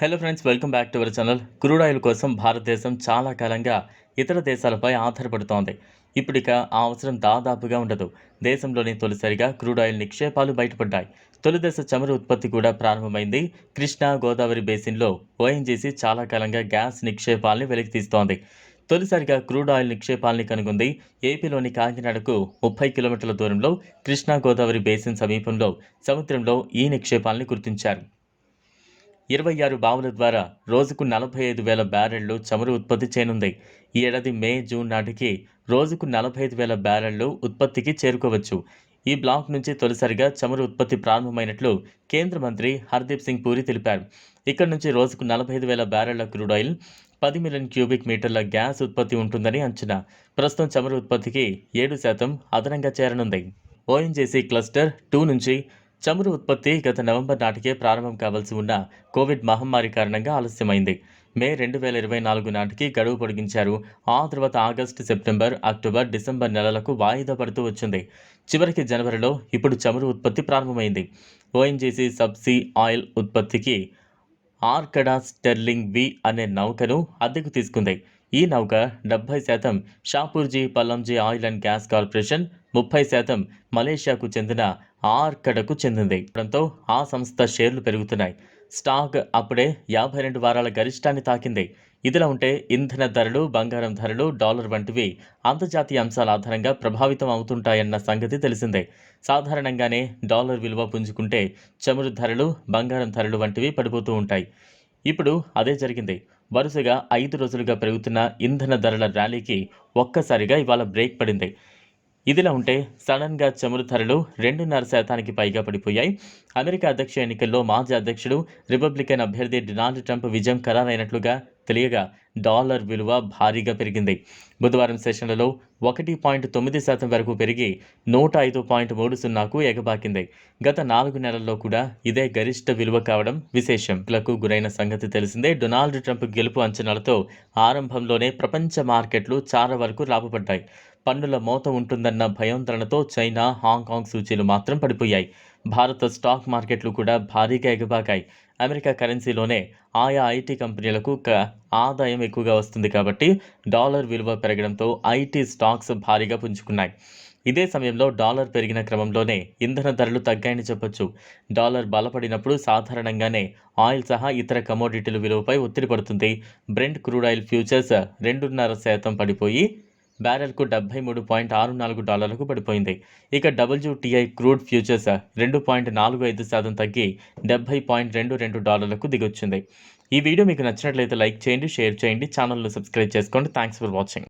Hello friends welcome back to our channel crude oil కోసం భారతదేశం చాలా కాలంగా ఇతర దేశాలపై ఆధారపడుతోంది. ఇప్పటిక ఆ అవసరం దాదాపుగా ఉండదు. దేశంలోని తొలిసారిగా క్రూడ్ ఆయిల్ నిక్షేపాలు బయటపడ్డాయి. తొలి దశ చమురు ఉత్పత్తి కూడా ప్రారంభమైంది. కృష్ణా గోదావరి బేసిన్లో ఓఎన్జీసీ చాలా కాలంగా గ్యాస్ నిక్షేపాల్ని వెలికితీస్తోంది. తొలిసారిగా క్రూడ్ ఆయిల్ నిక్షేపాల్ని కనుగొంది ఏపీలోని కాకినాడకు ముప్పై కిలోమీటర్ల దూరంలో కృష్ణా గోదావరి బేసిన్ సమీపంలో సముద్రంలో ఈ నిక్షేపాలని గుర్తించారు. ఇరవై ఆరు బావుల ద్వారా రోజుకు నలభై ఐదు వేల బ్యారెళ్ళు చమురు ఉత్పత్తి చేయనుంది. ఈ ఏడాది మే జూన్ నాటికి రోజుకు నలభై ఐదు వేల బ్యారెళ్ళు ఉత్పత్తికి చేరుకోవచ్చు. ఈ బ్లాక్ నుంచి తొలిసారిగా చమురు ఉత్పత్తి ప్రారంభమైనట్లు కేంద్ర మంత్రి హర్దీప్ సింగ్ పూరి తెలిపారు. ఇక్కడ నుంచి రోజుకు నలభై ఐదు వేల బ్యారెళ్ళ క్రూడ్ ఆయిల్ పది మిలియన్ క్యూబిక్ మీటర్ల గ్యాస్ ఉత్పత్తి ఉంటుందని అంచనా. ప్రస్తుతం చమురు ఉత్పత్తికి ఏడు శాతం అదనంగా చేరనుంది. ఓఎన్జీసీ క్లస్టర్ టూ నుంచి చమురు ఉత్పత్తి గత నవంబర్ నాటికే ప్రారంభం కావాల్సి ఉన్న కోవిడ్ మహమ్మారి కారణంగా ఆలస్యమైంది. మే రెండు వేల ఇరవై నాలుగు నాటికి గడువు పొడిగించారు. ఆ తర్వాత ఆగస్టు సెప్టెంబర్ అక్టోబర్ డిసెంబర్ నెలలకు వాయిదా పడుతూ వచ్చింది. చివరికి జనవరిలో ఇప్పుడు చమురు ఉత్పత్తి ప్రారంభమైంది. ఓఎన్జీసీ సబ్సీ ఆయిల్ ఉత్పత్తికి ఆర్కడా స్టెర్లింగ్ వి అనే నౌకను అద్దెకు తీసుకుంది. ఈ నౌక డెబ్బై శాతం Shapoorji Pallonji oil and gas corporation ముప్పై శాతం మలేషియాకు చెందిన ఆర్కడకు చెందింది. దాంతో ఆ సంస్థ షేర్లు పెరుగుతున్నాయి. స్టాక్ అప్పుడే యాభై రెండు వారాల గరిష్టాన్ని తాకింది. ఇదిలా ఉంటే ఇంధన ధరలు బంగారం ధరలు డాలర్ వంటివి అంతర్జాతీయ అంశాల ఆధారంగా ప్రభావితం అవుతుంటాయన్న సంగతి తెలిసిందే. సాధారణంగానే డాలర్ విలువ పుంజుకుంటే చమురు ధరలు బంగారం ధరలు వంటివి పడిపోతూ ఉంటాయి. ఇప్పుడు అదే జరిగింది. వరుసగా ఐదు రోజులుగా పెరుగుతున్న ఇంధన ధరల ర్యాలీకి ఒక్కసారిగా ఇవాళ బ్రేక్ పడింది. ఇదిలా ఉంటే సడన్గా చమురు ధరలు రెండున్నర శాతానికి పైగా పడిపోయాయి. అమెరికా అధ్యక్ష ఎన్నికల్లో మాజీ అధ్యక్షుడు రిపబ్లికన్ అభ్యర్థి డొనాల్డ్ ట్రంప్ విజయం ఖరారైనట్లుగా తెలియగా డాలర్ విలువ భారీగా పెరిగింది. బుధవారం సెషన్లలో ఒకటి పాయింట్ తొమ్మిది శాతం వరకు పెరిగి నూట ఐదు పాయింట్ మూడు సున్నాకు ఎగబాకింది. గత నాలుగు నెలల్లో కూడా ఇదే గరిష్ట విలువ కావడం విశేషం లకు గురైన సంగతి తెలిసిందే. డొనాల్డ్ ట్రంప్ గెలుపు అంచనాలతో ఆరంభంలోనే ప్రపంచ మార్కెట్లు చాలా వరకు లాభపడ్డాయి. పన్నుల మోత ఉంటుందన్న భయాందోళనతో చైనా హాంకాంగ్ సూచీలు మాత్రం పడిపోయాయి. భారత స్టాక్ మార్కెట్లు కూడా భారీగా ఎగబాకాయి. అమెరికా కరెన్సీలోనే ఆయా ఐటీ కంపెనీలకు క- ఆదాయం ఎక్కువగా వస్తుంది కాబట్టి డాలర్ విలువ పెరగడంతో ఐటీ స్టాక్స్ భారీగా పుంజుకున్నాయి. ఇదే సమయంలో డాలర్ పెరిగిన క్రమంలోనే ఇంధన ధరలు తగ్గాయని చెప్పొచ్చు. డాలర్ బలపడినప్పుడు సాధారణంగానే ఆయిల్ సహా ఇతర కమోడిటీల విలువపై ఒత్తిడి పడుతుంది. బ్రెంట్ క్రూడ్ ఆయిల్ ఫ్యూచర్స్ రెండున్నర శాతం పడిపోయి బ్యారెల్కు డెబ్బై మూడు పాయింట్ ఆరు నాలుగు డాలర్లకు పడిపోయింది. ఇక డబ్ల్యూటీఐ క్రూడ్ ఫ్యూచర్స్ రెండు పాయింట్ నాలుగు ఐదు శాతం తగ్గి డెబ్బై పాయింట్ రెండు రెండు డాలర్లకు దిగొచ్చింది. ఈ వీడియో మీకు నచ్చినట్లయితే లైక్ చేయండి షేర్ చేయండి ఛానల్ను సబ్స్క్రైబ్ చేసుకోండి. Thanks for watching.